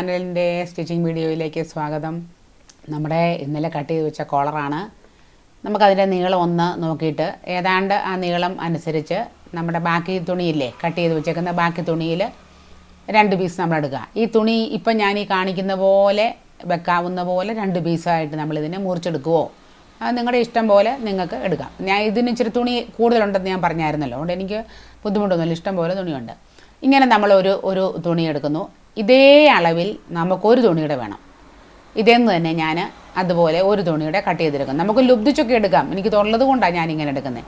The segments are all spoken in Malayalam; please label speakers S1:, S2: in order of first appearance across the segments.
S1: ചാനലിന്റെ സ്റ്റിച്ചിങ് വീഡിയോയിലേക്ക് സ്വാഗതം. നമ്മുടെ ഇന്നലെ കട്ട് ചെയ്ത് വെച്ച കോളറാണ് നമുക്കതിന്റെ നീളം ഒന്ന് നോക്കിയിട്ട് ഏതാണ്ട് ആ നീളം അനുസരിച്ച് നമ്മുടെ ബാക്കി തുണിയില്ലേ കട്ട് ചെയ്ത് വെച്ചേക്കുന്ന ബാക്കി തുണിയിൽ രണ്ട് പീസ് നമ്മൾ എടുക്കുക ഈ തുണി ഇപ്പം ഞാൻ ഈ കാണിക്കുന്ന പോലെ വെക്കാവുന്ന പോലെ രണ്ട് പീസായിട്ട് നമ്മളിതിനെ മുറിച്ചെടുക്കുവോ? അത് നിങ്ങളുടെ ഇഷ്ടം പോലെ നിങ്ങൾക്ക് എടുക്കാം. ഞാൻ ഇതിന് ഇച്ചിരി തുണി കൂടുതലുണ്ടെന്ന് ഞാൻ പറഞ്ഞായിരുന്നല്ലോ. അതുകൊണ്ട് എനിക്ക് ബുദ്ധിമുട്ടൊന്നുമില്ല. ഇഷ്ടം പോലെ തുണിയുണ്ട്. ഇങ്ങനെ നമ്മൾ ഒരു ഒരു തുണി എടുക്കുന്നു. ഇതേ അളവിൽ നമുക്കൊരു തുണിയുടെ വേണം. ഇതെന്ന് തന്നെ ഞാൻ അതുപോലെ ഒരു തുണിയുടെ കട്ട് ചെയ്തെടുക്കും നമുക്ക് ലുബ്ധിച്ചൊക്കെ എടുക്കാം. എനിക്ക് തുള്ളത് കൊണ്ടാണ് ഞാൻ ഇങ്ങനെ എടുക്കുന്നത്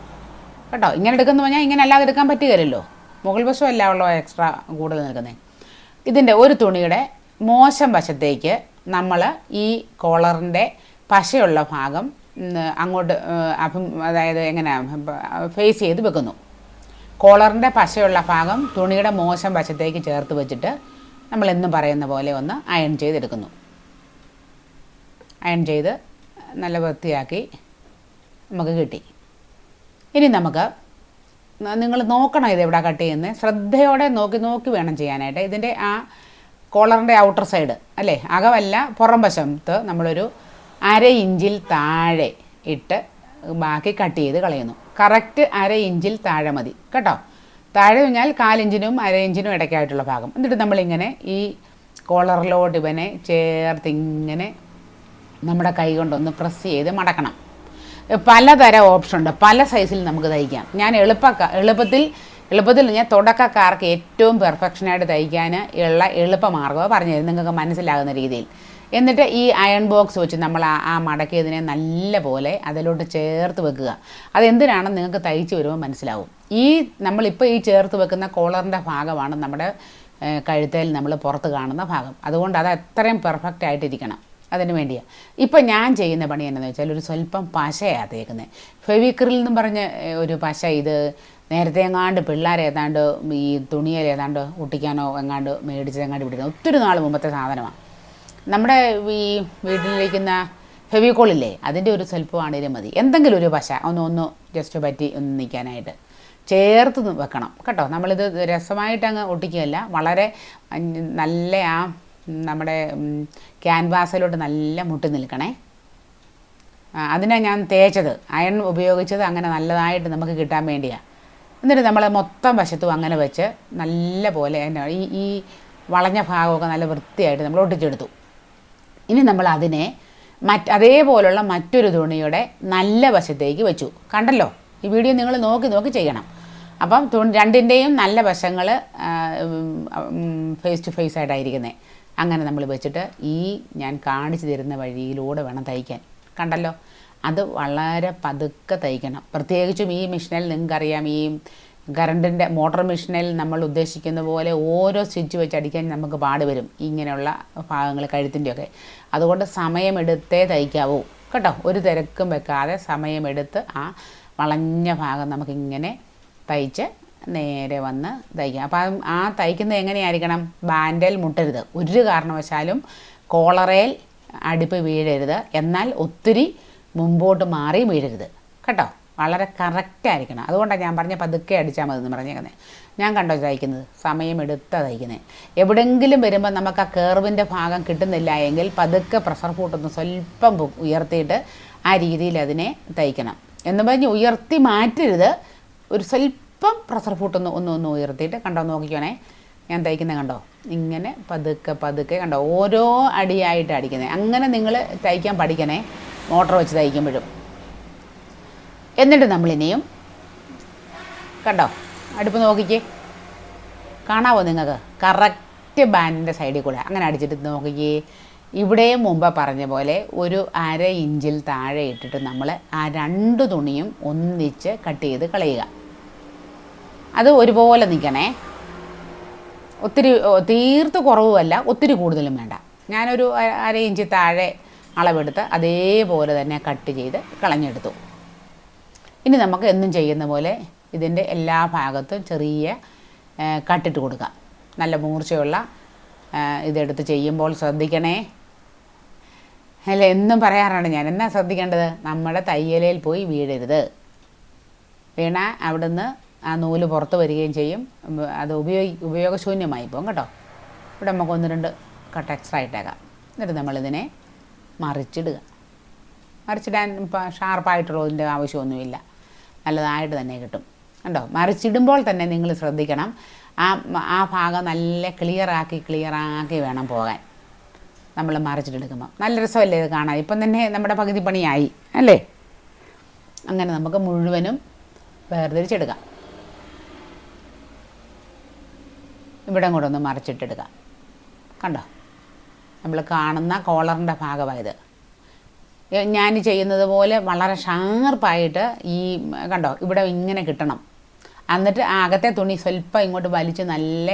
S1: കേട്ടോ? ഇങ്ങനെ എടുക്കുന്ന പറഞ്ഞാൽ ഇങ്ങനെ അല്ലാതെ എടുക്കാൻ പറ്റുകയല്ലോ മുകൾ വശം അല്ല ഉള്ള എക്സ്ട്രാ കൂടുതൽ നിൽക്കുന്നത് ഇതിന്റെ ഒരു തുണിയുടെ മോശം വശത്തേക്ക് നമ്മൾ ഈ കോളറിന്റെ പശയുള്ള ഭാഗം അങ്ങോട്ട് അഭി അതായത് എങ്ങനെ ഫേസ് ചെയ്ത് വെക്കുന്നു. കോളറിന്റെ പശയുള്ള ഭാഗം തുണിയുടെ മോശം വശത്തേക്ക് ചേർത്ത് വെച്ചിട്ട് നമ്മൾ എന്നും പറയുന്ന പോലെ ഒന്ന് അയൺ ചെയ്തെടുക്കുന്നു. അയൺ ചെയ്ത് നല്ല വൃത്തിയാക്കി നമുക്ക് കിട്ടി. ഇനി നമുക്ക് നിങ്ങൾ നോക്കണം ഇത് എവിടെ കട്ട് ചെയ്യുന്നത് ശ്രദ്ധയോടെ നോക്കി നോക്കി വേണം ചെയ്യാനായിട്ട്. ഇതിന്റെ ആ കോളറിന്റെ ഔട്ടർ സൈഡ് അല്ലേ? അകമല്ല പുറം വശത്ത് നമ്മളൊരു അര ഇഞ്ചിൽ താഴെ ഇട്ട് ബാക്കി കട്ട് ചെയ്ത് കളയുന്നു. കറക്റ്റ് അര ഇഞ്ചിൽ താഴെ മതി. കേട്ടോ? താഴെ കഴിഞ്ഞാൽ കാലിഞ്ചിനും അരയിഞ്ചിനും ഇടയ്ക്കായിട്ടുള്ള ഭാഗം. എന്നിട്ട് നമ്മളിങ്ങനെ ഈ കോളറിലോട്ട് ഇവനെ ചേർത്ത് ഇങ്ങനെ നമ്മുടെ കൈ കൊണ്ടൊന്ന് പ്രസ് ചെയ്ത് മടക്കണം. പലതരം ഓപ്ഷൻ ഉണ്ട്. പല സൈസിൽ നമുക്ക് തയ്ക്കാം. ഞാൻ എളുപ്പ എളുപ്പത്തിൽ എളുപ്പത്തിൽ ഞാൻ തുടക്കക്കാർക്ക് ഏറ്റവും പെർഫെക്ഷനായിട്ട് തയ്ക്കാൻ ഉള്ള എളുപ്പമാർഗമാണ് പറഞ്ഞു തരും നിങ്ങൾക്ക് മനസ്സിലാകുന്ന രീതിയിൽ. എന്നിട്ട് ഈ അയൺ ബോക്സ് വെച്ച് നമ്മൾ ആ ആ മടക്കിയതിനെ നല്ല പോലെ അതിലോട്ട് ചേർത്ത് വെക്കുക. അതെന്തിനാണെന്ന് നിങ്ങൾക്ക് തയ്ച്ച് വരുമ്പോൾ മനസ്സിലാവും. ഈ നമ്മളിപ്പോൾ ഈ ചേർത്ത് വെക്കുന്ന കോളറിന്റെ ഭാഗമാണ് നമ്മുടെ കഴുത്തേൽ നമ്മൾ പുറത്ത് കാണുന്ന ഭാഗം. അതുകൊണ്ട് അത് അത്രയും പെർഫെക്റ്റ് ആയിട്ടിരിക്കണം അതിന് വേണ്ടിയാണ് ഇപ്പം ഞാൻ ചെയ്യുന്ന പണി എന്താണെന്ന് വെച്ചാൽ ഒരു സ്വല്പം പശയാണ് തേക്കുന്നത് ഫെവിക്രിൽ എന്നും പറഞ്ഞ ഒരു പശ ഇത് നേരത്തെ എങ്ങാണ്ട് പിള്ളേരെ ഏതാണ്ട് ഈ തുണിയിൽ ഏതാണ്ട് ഒട്ടിക്കാനോ എങ്ങാണ്ട് മേടിച്ചത് എങ്ങാണ്ട് പിടിക്കുന്നത് ഒത്തിരി നാൾ മുമ്പത്തെ സാധനമാണ് നമ്മുടെ ഈ വീട്ടിലിരിക്കുന്ന ഫെവിക്കോളില്ലേ അതിന്റെ ഒരു സ്വല്പമാണേലും മതി. എന്തെങ്കിലും ഒരു പശ ഒന്ന് ഒന്ന് ജസ്റ്റ് പറ്റി ഒന്ന് നിൽക്കാനായിട്ട് ചേർത്ത് വെക്കണം. കേട്ടോ നമ്മളിത് രസമായിട്ട് അങ്ങ് ഒട്ടിക്കുകയല്ല വളരെ നല്ല ആ നമ്മുടെ ക്യാൻവാസിലോട്ട് നല്ല മുട്ടി നിൽക്കണേ. അതിനാ ഞാൻ തേച്ചത്. അയൺ ഉപയോഗിച്ചത് അങ്ങനെ നല്ലതായിട്ട് നമുക്ക് കിട്ടാൻ വേണ്ടിയാണ് എന്നിട്ട് നമ്മൾ മൊത്തം വശത്തും അങ്ങനെ വെച്ച് നല്ല പോലെ ഈ ഈ വളഞ്ഞ ഭാഗമൊക്കെ നല്ല വൃത്തിയായിട്ട് നമ്മൾ ഒട്ടിച്ചെടുത്തു. ഇനി നമ്മൾ അതിനെ മറ്റ് അതേപോലുള്ള മറ്റൊരു തുണിയുടെ നല്ല വശത്തേക്ക് വെച്ചു. കണ്ടല്ലോ? ഈ വീഡിയോ നിങ്ങൾ നോക്കി നോക്കി ചെയ്യണം. അപ്പം തുണി രണ്ടിന്റെയും നല്ല വശങ്ങൾ ഫേസ് ടു ഫേസ് ആയിട്ടായിരിക്കുന്നത് അങ്ങനെ നമ്മൾ വെച്ചിട്ട് ഈ ഞാൻ കാണിച്ചു തരുന്ന വഴിയിലൂടെ വേണം തയ്ക്കാൻ. കണ്ടല്ലോ? അത് വളരെ പതുക്കെ തയ്ക്കണം. പ്രത്യേകിച്ചും ഈ മെഷീനിൽ നിങ്ങൾക്കറിയാം ഈ കറണ്ടിന്റെ മോട്ടോർ മെഷീനിൽ നമ്മൾ ഉദ്ദേശിക്കുന്ന പോലെ ഓരോ സ്വിച്ച് വെച്ച് അടിക്കാൻ നമുക്ക് പാട് വരും. ഇങ്ങനെയുള്ള ഭാഗങ്ങൾ കഴുത്തിന്റെയൊക്കെ അതുകൊണ്ട് സമയമെടുത്തേ തയ്ക്കാവൂ. കേട്ടോ? ഒരു തിരക്കും വെക്കാതെ സമയമെടുത്ത് ആ വളഞ്ഞ ഭാഗം നമുക്കിങ്ങനെ തയ്ച്ച് നേരെ വന്ന് തയ്ക്കാം. അപ്പം ആ തയ്ക്കുന്നത് എങ്ങനെയായിരിക്കണം? ബാൻഡൽ മുട്ടരുത്. ഒരു കാരണവശാലും കോളറയിൽ അടുപ്പ് വീഴരുത്. എന്നാൽ ഒത്തിരി മുമ്പോട്ട് മാറി വീഴരുത്. കേട്ടോ? വളരെ കറക്റ്റ് ആയിരിക്കണം. അതുകൊണ്ടാണ് ഞാൻ പറഞ്ഞ പതുക്കെ അടിച്ചാൽ മതി എന്ന് പറഞ്ഞേക്കുന്നത് ഞാൻ കണ്ടോ തയ്ക്കുന്നത്? സമയമെടുത്ത തയ്ക്കുന്നത് എവിടെങ്കിലും വരുമ്പോൾ നമുക്ക് ആ കേർവിന്റെ ഭാഗം കിട്ടുന്നില്ല എങ്കിൽ പതുക്കെ പ്രഷർ ഫൂട്ടൊന്ന് സ്വല്പം ഉയർത്തിയിട്ട് ആ രീതിയിൽ അതിനെ തയ്ക്കണം. എന്ന് പറഞ്ഞ് ഉയർത്തി മാറ്റരുത്. ഒരു സ്വല്പം പ്രഷർ ഫൂട്ടൊന്ന് ഒന്ന് ഒന്ന് ഉയർത്തിയിട്ട് കണ്ടോ നോക്കിക്കോണേ. ഞാൻ തയ്ക്കുന്നത് കണ്ടോ? ഇങ്ങനെ പതുക്കെ പതുക്കെ കണ്ടോ? ഓരോ അടിയായിട്ട് അടിക്കുന്നത് അങ്ങനെ നിങ്ങൾ തയ്ക്കാൻ പഠിക്കണേ. മോട്ടർ വെച്ച് തയ്ക്കുമ്പോഴും. എന്നിട്ട് നമ്മൾ ഇനിയും കണ്ടോ? അടുപ്പ് നോക്കിക്കേ. കാണാവോ നിങ്ങൾക്ക്? കറക്റ്റ് ബാൻഡിന്റെ സൈഡിൽ കൂടെ. അങ്ങനെ അടിച്ചിട്ട് നോക്കിക്കേ. ഇവിടെയും മുമ്പ് പറഞ്ഞ പോലെ ഒരു അര ഇഞ്ചിൽ താഴെ ഇട്ടിട്ട് നമ്മൾ ആ രണ്ട് തുണിയും ഒന്നിച്ച് കട്ട് ചെയ്ത് കളയുക. അത് ഒരുപോലെ നിൽക്കണേ. ഒത്തിരി തീർത്ത് കുറവുമല്ല ഒത്തിരി കൂടുതലും വേണ്ട. ഞാനൊരു അര ഇഞ്ച് താഴെ അളവെടുത്ത് അതേപോലെ തന്നെ കട്ട് ചെയ്ത് കളഞ്ഞെടുത്തു. ഇനി നമുക്ക് എന്നും ചെയ്യുന്ന പോലെ ഇതിന്റെ എല്ലാ ഭാഗത്തും ചെറിയ കട്ടിട്ട് കൊടുക്കാം. നല്ല മൂർച്ചയുള്ള ഇതെടുത്ത് ചെയ്യുമ്പോൾ ശ്രദ്ധിക്കണേ. അല്ല എന്നും പറയാറാണ് ഞാൻ. എന്നാ ശ്രദ്ധിക്കേണ്ടത്? നമ്മുടെ തയ്യലയിൽ പോയി വീഴരുത്. വീണ അവിടുന്ന് ആ നൂൽ പുറത്ത് വരികയും ചെയ്യും. അത് ഉപയോഗി ഉപയോഗശൂന്യമായി പോകും കേട്ടോ. ഇവിടെ നമുക്ക് ഒന്ന് രണ്ട് കട്ട് എക്സ്ട്രാ ഇട്ടേക്കാം. എന്നിട്ട് നമ്മളിതിനെ മറിച്ചിടുക. മറിച്ചിടാൻ ഷാർപ്പായിട്ടുള്ളതിന്റെ ആവശ്യമൊന്നുമില്ല. നല്ലതായിട്ട് തന്നെ കിട്ടും. കണ്ടോ? മറിച്ചിടുമ്പോൾ തന്നെ നിങ്ങൾ ശ്രദ്ധിക്കണം. ആ ആ ഭാഗം നല്ല ക്ലിയറാക്കി ക്ലിയറാക്കി വേണം പോകാൻ. നമ്മൾ മറിച്ചിട്ടെടുക്കുമ്പോൾ നല്ല രസമല്ലേ ഇത് കാണാൻ? ഇപ്പം തന്നെ നമ്മുടെ പകുതി പണിയായി അല്ലേ? അങ്ങനെ നമുക്ക് മുഴുവനും വേർതിരിച്ചെടുക്കാം. ഇവിടെ കൂടെ ഒന്ന് മറിച്ചിട്ടെടുക്കാം. കണ്ടോ? നമ്മൾ കാണുന്ന കോളറിന്റെ ഭാഗമായത്. ഞാൻ ചെയ്യുന്നത് പോലെ വളരെ ഷാർപ്പായിട്ട് ഈ കണ്ടോ ഇവിടെ ഇങ്ങനെ കിട്ടണം. എന്നിട്ട് അകത്തെ തുണി സ്വല്പം ഇങ്ങോട്ട് വലിച്ച് നല്ല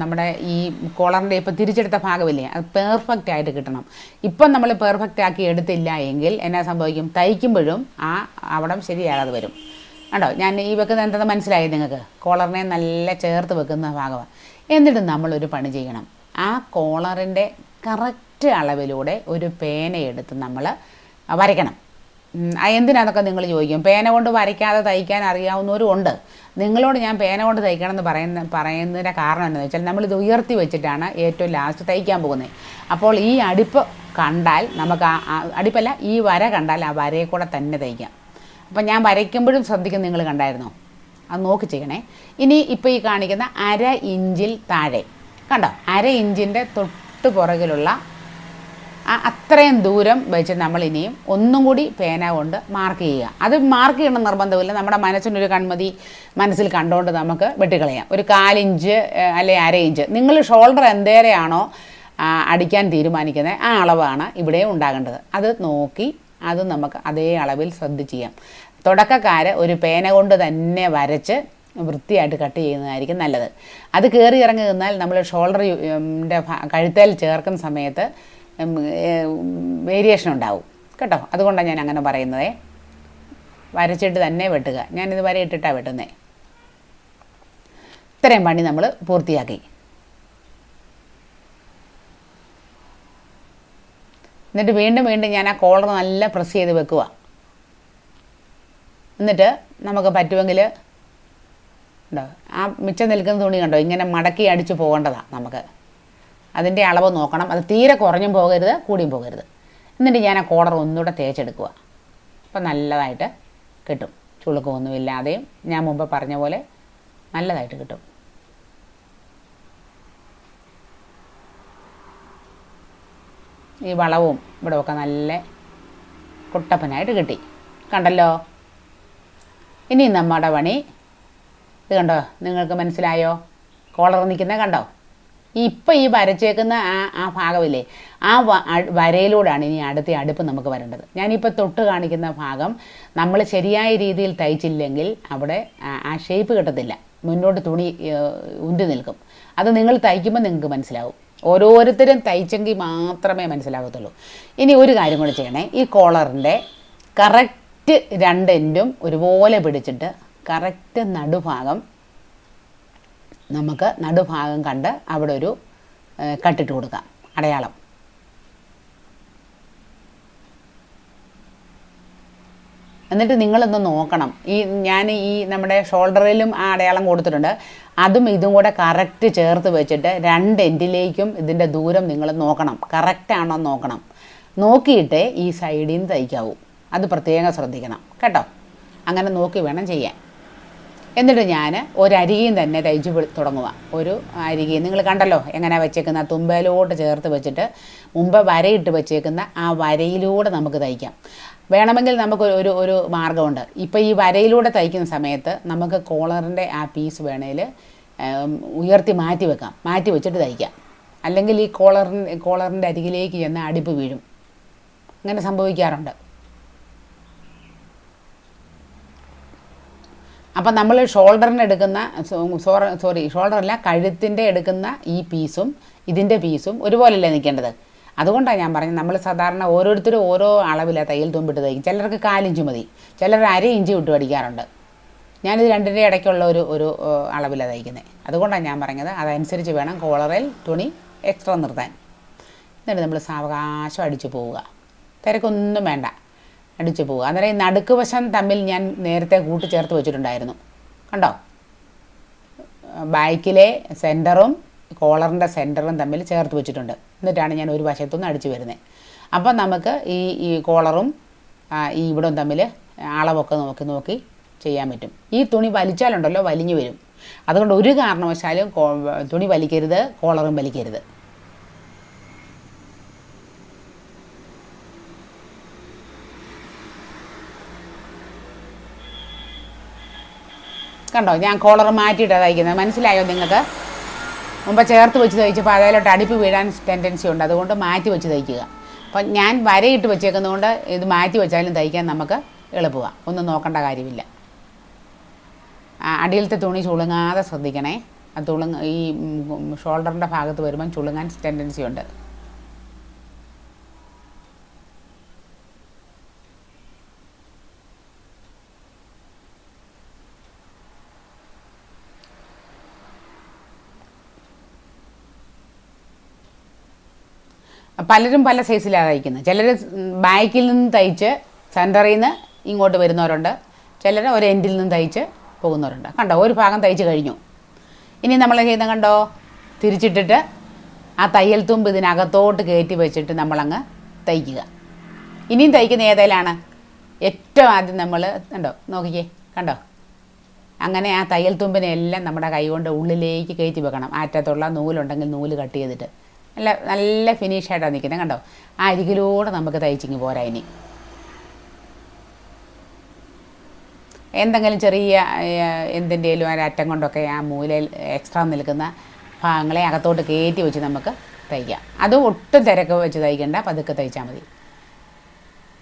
S1: നമ്മുടെ ഈ കോളറിന്റെ ഇപ്പോൾ തിരിച്ചെടുത്ത ഭാഗമില്ലേ അത് പെർഫെക്റ്റ് ആയിട്ട് കിട്ടണം. ഇപ്പം നമ്മൾ പെർഫെക്റ്റ് ആക്കി എടുത്തില്ല എങ്കിൽ എന്നാ സംഭവിക്കും? തയ്ക്കുമ്പോഴും ആ അവിടം ശരിയാകാതെ വരും. കണ്ടോ ഞാൻ ഈ വെക്കുന്ന എന്താണെന്ന് മനസ്സിലായി നിങ്ങൾക്ക്? കോളറിനെ നല്ല ചേർത്ത് വെക്കുന്ന ഭാഗമാണ്. എന്നിട്ട് നമ്മളൊരു പണി ചെയ്യണം. ആ കോളറിന്റെ കറക്റ്റ് അളവിലൂടെ ഒരു പേനയെടുത്ത് നമ്മൾ വരയ്ക്കണം. എന്തിനാന്നൊക്കെ നിങ്ങൾ ചോദിക്കും. പേന കൊണ്ട് വരയ്ക്കാതെ തയ്ക്കാൻ അറിയാവുന്നവരും ഉണ്ട്. നിങ്ങളോട് ഞാൻ പേന കൊണ്ട് തയ്ക്കണം എന്ന് പറയുന്ന പറയുന്നതിന്റെ കാരണം എന്താണെന്ന് വെച്ചാൽ നമ്മളിത് ഉയർത്തി വെച്ചിട്ടാണ് ഏറ്റവും ലാസ്റ്റ് തയ്ക്കാൻ പോകുന്നത്. അപ്പോൾ ഈ അടിപ്പ് കണ്ടാൽ നമുക്ക് ആ അടിപ്പല്ല അടുപ്പല്ല ഈ വര കണ്ടാൽ ആ വരയെ കൂടെ തന്നെ തയ്ക്കാം. അപ്പം ഞാൻ വരയ്ക്കുമ്പോഴും ശ്രദ്ധിക്കും നിങ്ങൾ കണ്ടായിരുന്നോ? അത് നോക്കി ചെയ്യണേ. ഇനി ഇപ്പോൾ ഈ കാണിക്കുന്ന അര ഇഞ്ചിൽ താഴെ. കണ്ടോ? അര ഇഞ്ചിന്റെ തൊട്ട് പുറകിലുള്ള ആ അത്രയും ദൂരം വെച്ച് നമ്മൾ ഇനിയും ഒന്നും കൂടി പേന കൊണ്ട് മാർക്ക് ചെയ്യുക. അത് മാർക്ക് ചെയ്യണം നിർബന്ധമില്ല. നമ്മുടെ മനസ്സിനൊരു കൺമതി മനസ്സിൽ കണ്ടുകൊണ്ട് നമുക്ക് വെട്ടിക്കളയാം. ഒരു കാലിഞ്ച് അല്ലെ അര ഇഞ്ച്. നിങ്ങൾ ഷോൾഡർ എന്തേരെയാണോ അടിക്കാൻ തീരുമാനിക്കുന്നത് ആ അളവാണ് ഇവിടെ ഉണ്ടാകേണ്ടത്. അത് നോക്കി അത് നമുക്ക് അതേ അളവിൽ ശ്രദ്ധിച്ച് ചെയ്യാം. തുടക്കക്കാർ ഒരു പേന കൊണ്ട് തന്നെ വരച്ച് വൃത്തിയായിട്ട് കട്ട് ചെയ്യുന്നതായിരിക്കും നല്ലത്. അത് കയറി ഇറങ്ങി നിന്നാൽ നമ്മൾ ഷോൾഡർ കഴുത്തേൽ ചേർക്കുന്ന സമയത്ത് വേരിയേഷൻ ഉണ്ടാവും. കേട്ടോ? അതുകൊണ്ടാണ് ഞാൻ അങ്ങനെ പറയുന്നത്. വരച്ചിട്ട് തന്നെ വെട്ടുക. ഞാനിത് വരെ ഇട്ടിട്ടാണ് വെട്ടുന്നത് ഇത്രയും പണി നമ്മൾ പൂർത്തിയാക്കി. എന്നിട്ട് വീണ്ടും വീണ്ടും ഞാൻ ആ കോളർ നല്ല പ്രസ് ചെയ്ത് വെക്കുക. എന്നിട്ട് നമുക്ക് പറ്റുമെങ്കിൽ ഉണ്ടോ? ആ മിച്ചം നിൽക്കുന്ന തുണി കണ്ടോ? ഇങ്ങനെ മടക്കി അടിച്ച് പോകേണ്ടതാണ് നമുക്ക്. അതിന്റെ അളവ് നോക്കണം. അത് തീരെ കുറഞ്ഞും പോകരുത് കൂടിയും പോകരുത്. എന്നിട്ട് ഞാൻ ആ കോളർ ഒന്നുകൂടെ തേച്ചെടുക്കുക. അപ്പം നല്ലതായിട്ട് കിട്ടും. ചുളുക്കമൊന്നുമില്ലാതെയും ഞാൻ മുമ്പ് പറഞ്ഞ പോലെ നല്ലതായിട്ട് കിട്ടും. ഈ വളവും ഇവിടെ ഒക്കെ നല്ല കുട്ടപ്പനായിട്ട് കിട്ടി. കണ്ടല്ലോ? ഇനി നമ്മുടെ പണി. ഇത് കണ്ടോ? നിങ്ങൾക്ക് മനസ്സിലായോ? കോളർ നിൽക്കുന്നത് കണ്ടോ? ഇപ്പം ഈ വരച്ചേക്കുന്ന ആ ആ ഭാഗമില്ലേ ആ വരയിലൂടെയാണ് ഇനി അടുത്ത അടുപ്പ് നമുക്ക് വരേണ്ടത്. ഞാനിപ്പോൾ തൊട്ട് കാണിക്കുന്ന ഭാഗം നമ്മൾ ശരിയായ രീതിയിൽ തയ്ച്ചില്ലെങ്കിൽ അവിടെ ആ- ഷേപ്പ് കിട്ടത്തില്ല. മുന്നോട്ട് തുണി ഉന്തി നിൽക്കും. അത് നിങ്ങൾ തയ്ക്കുമ്പോൾ നിങ്ങൾക്ക് മനസ്സിലാവും. ഓരോരുത്തരും തയ്ച്ചെങ്കിൽ മാത്രമേ മനസ്സിലാകത്തുള്ളൂ. ഇനി ഒരു കാര്യം കൂടി ചെയ്യണേ. ഈ കോളറിന്റെ കറക്റ്റ് രണ്ട് എൻഡും ഒരുപോലെ പിടിച്ചിട്ട് കറക്റ്റ് നടുഭാഗം നമുക്ക് നടുഭാഗം കണ്ട് അവിടെ ഒരു കട്ടിട്ട് കൊടുക്കാം. അടയാളം. എന്നിട്ട് നിങ്ങളൊന്ന് നോക്കണം. ഈ ഞാൻ ഈ നമ്മുടെ ഷോൾഡറിലും ആ അടയാളം കൊടുത്തിട്ടുണ്ട്. അതും ഇതും കൂടെ കറക്റ്റ് ചേർത്ത് വെച്ചിട്ട് രണ്ട് എൻഡിലേക്കും ഇതിന്റെ ദൂരം നിങ്ങൾ നോക്കണം. കറക്റ്റാണോ നോക്കണം. നോക്കിയിട്ടേ ഈ സൈഡിൽ നിന്ന് തയ്ക്കാവൂ. അത് പ്രത്യേകം ശ്രദ്ധിക്കണം. കേട്ടോ? അങ്ങനെ നോക്കി വേണം ചെയ്യാൻ. എന്നിട്ട് ഞാൻ ഒരരികയും തന്നെ തയ്ച്ച് തുടങ്ങുക ഒരു അരികയും നിങ്ങൾ കണ്ടല്ലോ എങ്ങനെ വെച്ചേക്കുന്ന? തുമ്പയിലോട്ട് ചേർത്ത് വെച്ചിട്ട് മുമ്പ് വരയിട്ട് വെച്ചേക്കുന്ന ആ വരയിലൂടെ നമുക്ക് തയ്ക്കാം. വേണമെങ്കിൽ നമുക്ക് ഒരു ഒരു മാർഗമുണ്ട്. ഇപ്പോൾ ഈ വരയിലൂടെ തയ്ക്കുന്ന സമയത്ത് നമുക്ക് കോളറിന്റെ ആ പീസ് വേണേൽ ഉയർത്തി മാറ്റി വെക്കാം. മാറ്റി വെച്ചിട്ട് തയ്ക്കാം. അല്ലെങ്കിൽ ഈ കോളറിന്റെ കോളറിന്റെ അരികിലേക്ക് ചെന്ന് അടിപ്പ് വീഴും. അങ്ങനെ സംഭവിക്കാറുണ്ട്. അപ്പം നമ്മൾ ഷോൾഡറിന് എടുക്കുന്ന സോറി ഷോൾഡറല്ല കഴുത്തിന്റെ എടുക്കുന്ന ഈ പീസും ഇതിന്റെ പീസും ഒരുപോലെയല്ലേ നിൽക്കേണ്ടത്? അതുകൊണ്ടാണ് ഞാൻ പറഞ്ഞത് നമ്മൾ സാധാരണ ഓരോരുത്തരും ഓരോ അളവിലാണ് തയ്യൽ തുമ്പിട്ട് തയ്ക്കും. ചിലർക്ക് കാലിഞ്ച് മതി ചിലർ അര ഇഞ്ച് വിട്ട് പഠിക്കാറുണ്ട്. ഞാനിത് രണ്ടിന്റെ ഇടയ്ക്കുള്ള ഒരു ഒരു അളവിലാണ് തയ്ക്കുന്നത് അതുകൊണ്ടാണ് ഞാൻ പറഞ്ഞത് അതനുസരിച്ച് വേണം കോളറിൽ തുണി എക്സ്ട്രാ നിർത്താൻ. എന്നിട്ട് നമ്മൾ സാവകാശം അടിച്ചു പോവുക. തിരക്കൊന്നും വേണ്ട. അടിച്ചു പോകുക അന്നേരം ഈ നടുക്ക് വശം തമ്മിൽ ഞാൻ നേരത്തെ കൂട്ടിച്ചേർത്ത് വെച്ചിട്ടുണ്ടായിരുന്നു. കണ്ടോ? ബാക്കിലെ സെന്ററും കോളറിന്റെ സെന്ററും തമ്മിൽ ചേർത്ത് വെച്ചിട്ടുണ്ട്. എന്നിട്ടാണ് ഞാൻ ഒരു വശത്തുനിന്ന് അടിച്ചു വരുന്നത്. അപ്പം നമുക്ക് ഈ ഈ കോളറും ഈ ഇവിടം തമ്മിൽ അളവൊക്കെ നോക്കി നോക്കി ചെയ്യാൻ പറ്റും. ഈ തുണി വലിച്ചാലുണ്ടല്ലോ വലിഞ്ഞു വരും. അതുകൊണ്ട് ഒരു കാരണവശാലും തുണി വലിക്കരുത് കോളറും വലിക്കരുത്. കണ്ടോ? ഞാൻ കോളർ മാറ്റിയിട്ടാണ് തയ്ക്കുന്നത്. മനസ്സിലായോ നിങ്ങൾക്ക്? മുമ്പ് ചേർത്ത് വെച്ച് തയ്ച്ചപ്പോൾ അതിലോട്ട് അടുപ്പ് വീഴാൻ ടെൻഡൻസി ഉണ്ട്. അതുകൊണ്ട് മാറ്റി വെച്ച് തയ്ക്കുക. അപ്പം ഞാൻ വരയിട്ട് വെച്ചേക്കുന്നതുകൊണ്ട് ഇത് മാറ്റി വെച്ചാലും തയ്ക്കാൻ നമുക്ക് എളുപ്പമാണ് ഒന്നും നോക്കേണ്ട കാര്യമില്ല. ആ, അടിയിലത്തെ തുണി ചുളുങ്ങാതെ ശ്രദ്ധിക്കണേ. അത് തുളുങ്ങ ഈ ഷോൾഡറിന്റെ ഭാഗത്ത് വരുമ്പം ചുളുങ്ങാൻ ടെൻഡൻസി ഉണ്ട്. പലരും പല സൈസിലാണ് തയ്ക്കുന്നത്. ചിലർ ബാക്കിൽ നിന്ന് തയ്ച്ച് സെന്ററിൽ നിന്ന് ഇങ്ങോട്ട് വരുന്നവരുണ്ട്. ചിലർ ഒരു എൻഡിൽ നിന്ന് തയ്ച്ച് പോകുന്നവരുണ്ട്. കണ്ടോ ഒരു ഭാഗം തയ്ച്ച് കഴിഞ്ഞു. ഇനി നമ്മൾ ചെയ്യുന്ന കണ്ടോ? തിരിച്ചിട്ടിട്ട് ആ തയ്യൽ തുമ്പ് ഇതിനകത്തോട്ട് കയറ്റി വെച്ചിട്ട് നമ്മളങ്ങ് തയ്ക്കുക. ഇനിയും തയ്ക്കുന്ന ഏതേലാണ്? ഏറ്റവും ആദ്യം നമ്മൾ കണ്ടോ നോക്കിക്കേ കണ്ടോ? അങ്ങനെ ആ തയ്യൽ തുമ്പിനെ എല്ലാം നമ്മുടെ കൈ കൊണ്ട് ഉള്ളിലേക്ക് കയറ്റി വെക്കണം. ആറ്റത്തുള്ള നൂലുണ്ടെങ്കിൽ നൂൽ കട്ട് ചെയ്തിട്ട്. നല്ല നല്ല ഫിനിഷായിട്ടാണ് നിൽക്കുന്നത് കണ്ടോ? ആ അരികിലൂടെ നമുക്ക് തയ്ച്ചിങ്ങ് പോരാ ഇനി. എന്തെങ്കിലും ചെറിയ എന്തിന്റെലും ഒരറ്റം കൊണ്ടൊക്കെ ആ മൂലയിൽ എക്സ്ട്രാ നിൽക്കുന്ന ഭാഗങ്ങളെ അകത്തോട്ട് കയറ്റി വെച്ച് നമുക്ക് തയ്ക്കാം. അത് ഒട്ടും തിരക്ക് വെച്ച് തയ്ക്കണ്ട പതുക്കെ തയ്ച്ചാൽ മതി.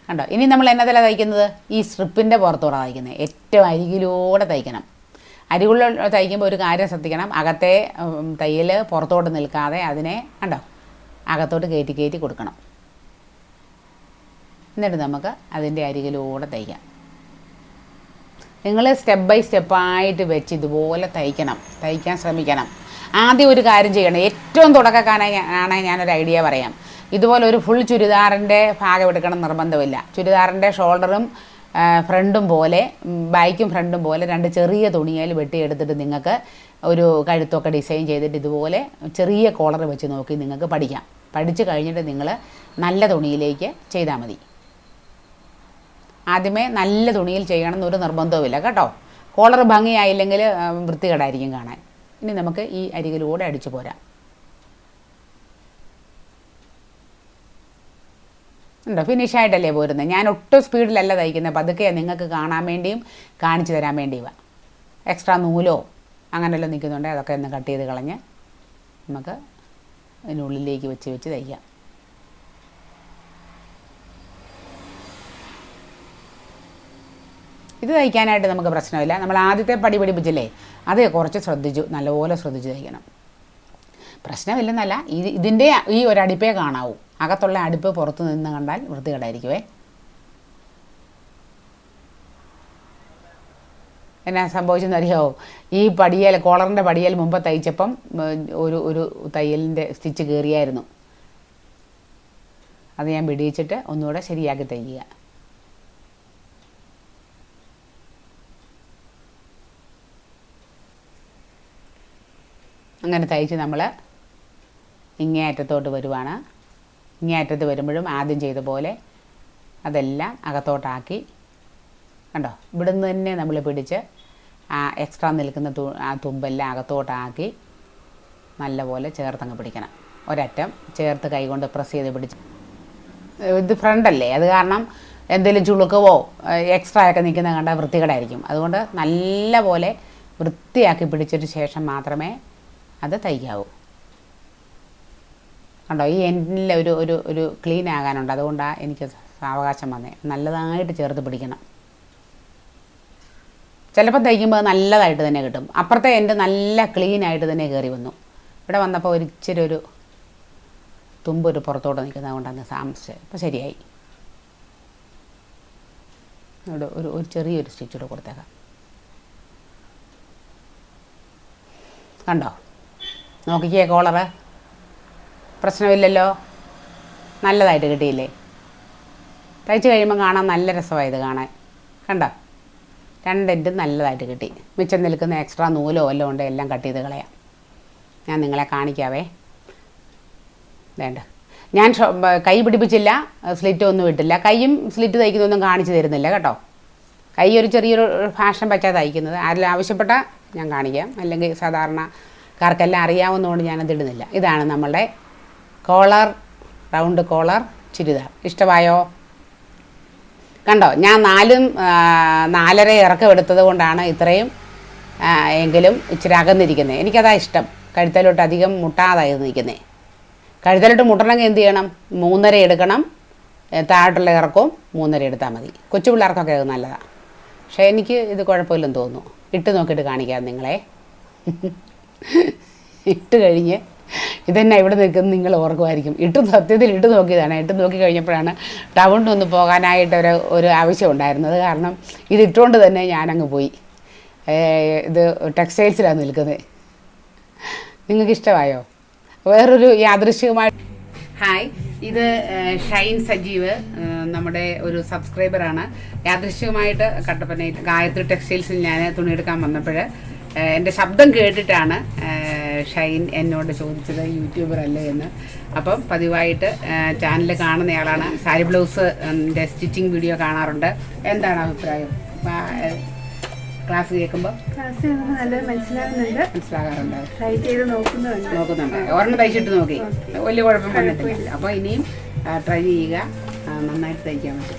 S1: കണ്ടോ? ഇനി നമ്മൾ എന്നതല്ല തയ്ക്കുന്നത്? ഈ സ്ട്രിപ്പിന്റെ പുറത്തൂടെ തയ്ക്കുന്നത്. ഏറ്റവും അരികിലൂടെ തയ്ക്കണം. അരികിലൂടെ തയ്ക്കുമ്പോൾ ഒരു കാര്യം ശ്രദ്ധിക്കണം. അകത്തെ തയ്യൽ പുറത്തോട്ട് നിൽക്കാതെ അതിനെ കണ്ടോ? അകത്തോട്ട് കയറ്റി കയറ്റി കൊടുക്കണം. എന്നിട്ട് നമുക്ക് അതിന്റെ അരികിലൂടെ തയ്ക്കാം. നിങ്ങൾ സ്റ്റെപ്പ് ബൈ സ്റ്റെപ്പായിട്ട് വെച്ച് ഇതുപോലെ തയ്ക്കണം. തയ്ക്കാൻ ശ്രമിക്കണം. ആദ്യം ഒരു കാര്യം ചെയ്യണം. ഏറ്റവും തുടക്കക്കാരാണ് ആണ് ഞാനൊരു ഐഡിയ പറയാം. ഇതുപോലെ ഒരു ഫുൾ ചുരിദാറിന്റെ ഭാഗം എടുക്കണം നിർബന്ധമില്ല. ചുരിദാറിന്റെ ഷോൾഡറും ഫ്രണ്ടും പോലെ ബാക്കും ഫ്രണ്ടും പോലെ രണ്ട് ചെറിയ തുണിയിൽ വെട്ടിയെടുത്തിട്ട് നിങ്ങൾക്ക് ഒരു കഴുത്തൊക്കെ ഡിസൈൻ ചെയ്തിട്ട് ഇതുപോലെ ചെറിയ കോളർ വെച്ച് നോക്കി നിങ്ങൾക്ക് പഠിക്കാം. പഠിച്ചു കഴിഞ്ഞിട്ട് നിങ്ങൾ നല്ല തുണിയിലേക്ക് ചെയ്താൽ മതി. ആദ്യമേ നല്ല തുണിയിൽ ചെയ്യണം എന്നൊരു നിർബന്ധവുമില്ല കേട്ടോ. കോളർ ഭംഗിയായില്ലെങ്കിൽ വൃത്തികേടായിരിക്കും കാണാൻ. ഇനി നമുക്ക് ഈ അരികിലൂടെ അടിച്ചു പോരാം. ഉണ്ടോ? ഫിനിഷായിട്ടല്ലേ പോരുന്നത് ഞാൻ ഒട്ടും സ്പീഡിലല്ല തയ്ക്കുന്നത് പതുക്കെ നിങ്ങൾക്ക് കാണാൻ വേണ്ടിയും കാണിച്ചു തരാൻ വേണ്ടിയുമാണ് എക്സ്ട്രാ നൂലോ അങ്ങനെയല്ലോ നിൽക്കുന്നുണ്ടെങ്കിൽ അതൊക്കെ ഒന്ന് കട്ട് ചെയ്ത് കളഞ്ഞ് നമുക്ക് അതിനുള്ളിലേക്ക് വെച്ച് വെച്ച് തയ്ക്കാം. ഇത് തയ്ക്കാനായിട്ട് നമുക്ക് പ്രശ്നമില്ല. നമ്മൾ ആദ്യത്തെ പടി പഠിപ്പിച്ചില്ലേ? അത് കുറച്ച് ശ്രദ്ധിച്ചു. നല്ലപോലെ ശ്രദ്ധിച്ച് തയ്ക്കണം. പ്രശ്നമില്ലെന്നല്ല ഇത് ഇതിന്റെ ഈ ഒരടിപ്പേ കാണാവൂ. അകത്തുള്ള അടുപ്പ് പുറത്തു നിന്ന് കണ്ടാൽ വൃത്തികേടായിരിക്കുവേ. എന്നാ സംഭവിച്ചെന്ന് അറിയാമോ ഈ പടിയൽ കോളറിന്റെ പടിയൽ മുമ്പ് തയ്ച്ചപ്പം ഒരു ഒരു തയ്യലിന്റെ സ്റ്റിച്ച് കയറിയായിരുന്നു അത് ഞാൻ പിടിയിച്ചിട്ട് ഒന്നുകൂടെ ശരിയാക്കി തയ്ക്കുക. അങ്ങനെ തയ്ച്ച് നമ്മൾ ഇങ്ങേ അറ്റത്തോട്ട് വരുവാണ്. ഇങ്ങേ അറ്റത്ത് വരുമ്പോഴും ആദ്യം ചെയ്ത പോലെ അതെല്ലാം അകത്തോട്ടാക്കി. കണ്ടോ? ഇവിടുന്ന് തന്നെ നമ്മൾ പിടിച്ച് ആ എക്സ്ട്രാ നിൽക്കുന്ന തു ആ തുമ്പെല്ലാം അകത്തോട്ടാക്കി നല്ലപോലെ ചേർത്തങ്ങ് പിടിക്കണം. ഒരറ്റം ചേർത്ത് കൈകൊണ്ട് പ്രസ് ചെയ്ത് പിടിച്ച്. ഇത് ഫ്രണ്ടല്ലേ അത് കാരണം എന്തെങ്കിലും ചുളുക്കവോ എക്സ്ട്രാ ഒക്കെ നിൽക്കുന്ന കണ്ടാൽ വൃത്തികേടായിരിക്കും. അതുകൊണ്ട് നല്ല പോലെ വൃത്തിയാക്കി പിടിച്ചിട്ട് ശേഷം മാത്രമേ അത് തയ്ക്കാവൂ കണ്ടോ? ഈ എൻഡിൽ ഒരു ഒരു ഒരു ക്ലീൻ ആകാനുണ്ട്. അതുകൊണ്ടാണ് എനിക്ക് സാവകാശം വന്നേ. നല്ലതായിട്ട് ചേർത്ത് പിടിക്കണം. ചിലപ്പോൾ തയ്ക്കുമ്പോൾ നല്ലതായിട്ട് തന്നെ കിട്ടും. അപ്പുറത്തെ എന്റെ നല്ല ക്ലീൻ ആയിട്ട് തന്നെ കയറി വന്നു. ഇവിടെ വന്നപ്പോൾ ഒരു ഇച്ചിരി ഒരു പുറത്തോട്ട് നിൽക്കുന്നത് കൊണ്ടാണ് താമസിച്ചത്. അപ്പോൾ ശരിയായി. ഇവിടെ ഒരു ഒരു ചെറിയൊരു സ്റ്റിച്ച് കൂടെ കൊടുത്തേക്കാം. കണ്ടോ? നോക്കിക്കേ കോളറ്. പ്രശ്നമില്ലല്ലോ? നല്ലതായിട്ട് കിട്ടിയില്ലേ? തയ്ച്ച് കഴിയുമ്പോൾ കാണാൻ നല്ല രസമായത് കാണാൻ. കണ്ട? രണ്ടെന്റും നല്ലതായിട്ട് കിട്ടി. മിച്ചം നിൽക്കുന്ന എക്സ്ട്രാ നൂലോ വല്ലതും ഉണ്ട്? എല്ലാം കട്ട് ചെയ്ത് കളയാം. ഞാൻ നിങ്ങളെ കാണിക്കാവേ. വേണ്ട. ഞാൻ കൈ പിടിപ്പിച്ചില്ല സ്ലിറ്റ് ഒന്നും ഇട്ടില്ല. കൈയും സ്ലിറ്റ് തയ്ക്കുന്നൊന്നും കാണിച്ചു തരുന്നില്ല കേട്ടോ. കൈ ഒരു ചെറിയൊരു ഫാഷൻ പറ്റാതെ തയ്ക്കുന്നത്. ആരെല്ലാം ആവശ്യപ്പെട്ട ഞാൻ കാണിക്കാം. അല്ലെങ്കിൽ സാധാരണക്കാർക്കെല്ലാം അറിയാവുന്നതുകൊണ്ട് ഞാനത് ഇടുന്നില്ല. ഇതാണ് നമ്മളുടെ കോളർ റൗണ്ട് കോളർ ചുരിദാർ. ഇഷ്ടമായോ? കണ്ടോ? ഞാൻ നാലും നാലര ഇറക്കം എടുത്തത് കൊണ്ടാണ് ഇത്രയും എങ്കിലും ഇച്ചിരി അകന്നിരിക്കുന്നത്. എനിക്കതാ ഇഷ്ടം. കഴുത്തലോട്ട് അധികം മുട്ടാതായി നിൽക്കുന്നത് കഴുത്തലോട്ട് മുട്ടണമെങ്കിൽ എന്ത് ചെയ്യണം? മൂന്നര എടുക്കണം. താഴോട്ടുള്ള ഇറക്കവും മൂന്നര എടുത്താൽ മതി. കൊച്ചു പിള്ളേർക്കൊക്കെ അത് നല്ലതാണ് പക്ഷേ എനിക്ക് ഇത് കുഴപ്പമില്ലെന്ന് തോന്നുന്നു. ഇട്ട് നോക്കിയിട്ട് കാണിക്കാം നിങ്ങളെ. ഇട്ട് കഴിഞ്ഞ് ഇതന്നെ ഇവിടെ നിൽക്കുന്നത് നിങ്ങൾ ഓർക്കുമായിരിക്കും. ഇട്ട് സത്യത്തിൽ ഇട്ട് നോക്കിയതാണ്. ഇട്ട് നോക്കി കഴിഞ്ഞപ്പോഴാണ് ടൗണിൽ ഒന്ന് പോകാനായിട്ട് ഒരു ഒരു ആവശ്യം ഉണ്ടായിരുന്നത്. കാരണം ഇത് തന്നെ ഞാനങ്ങ് പോയി. ഇത് ടെക്സ്റ്റൈൽസിലാണ് നിൽക്കുന്നത്. നിങ്ങൾക്ക് ഇഷ്ടമായോ? വേറൊരു യാദൃശ്യവുമായി ഹായ്. ഇത് ഷൈൻ സജീവ് നമ്മുടെ ഒരു സബ്സ്ക്രൈബറാണ്. യാദൃശ്ചികമായിട്ട് കട്ടപ്പനയിൽ ഗായത്രി ടെക്സ്റ്റൈൽസിൽ ഞാൻ തുണിയെടുക്കാൻ വന്നപ്പോൾ എന്റെ ശബ്ദം കേട്ടിട്ടാണ് ഷൈൻ എന്നോട് ചോദിച്ചത് യൂട്യൂബർ അല്ലേ എന്ന്. അപ്പം പതിവായിട്ട് ചാനൽ കാണുന്നയാളാണ്. സാരി ബ്ലൗസ് സ്റ്റിച്ചിങ് വീഡിയോ കാണാറുണ്ട്. എന്താണ് അഭിപ്രായം? ക്ലാസ് കേൾക്കുമ്പോൾ
S2: ക്ലാസ് നല്ലത് മനസ്സിലാവുന്നുണ്ട്.
S1: മനസ്സിലാകാറുണ്ട്?
S2: ട്രൈ ചെയ്ത് നോക്കുന്നുണ്ട്.
S1: നോക്കുന്നുണ്ട്. ഒരെണ്ണം തയ്ച്ചിട്ട് നോക്കി. വലിയ കുഴപ്പം വന്നിട്ടില്ല. അപ്പോൾ ഇനിയും ട്രൈ ചെയ്യുക. നന്നായിട്ട് തയ്ക്കാൻ പറ്റും.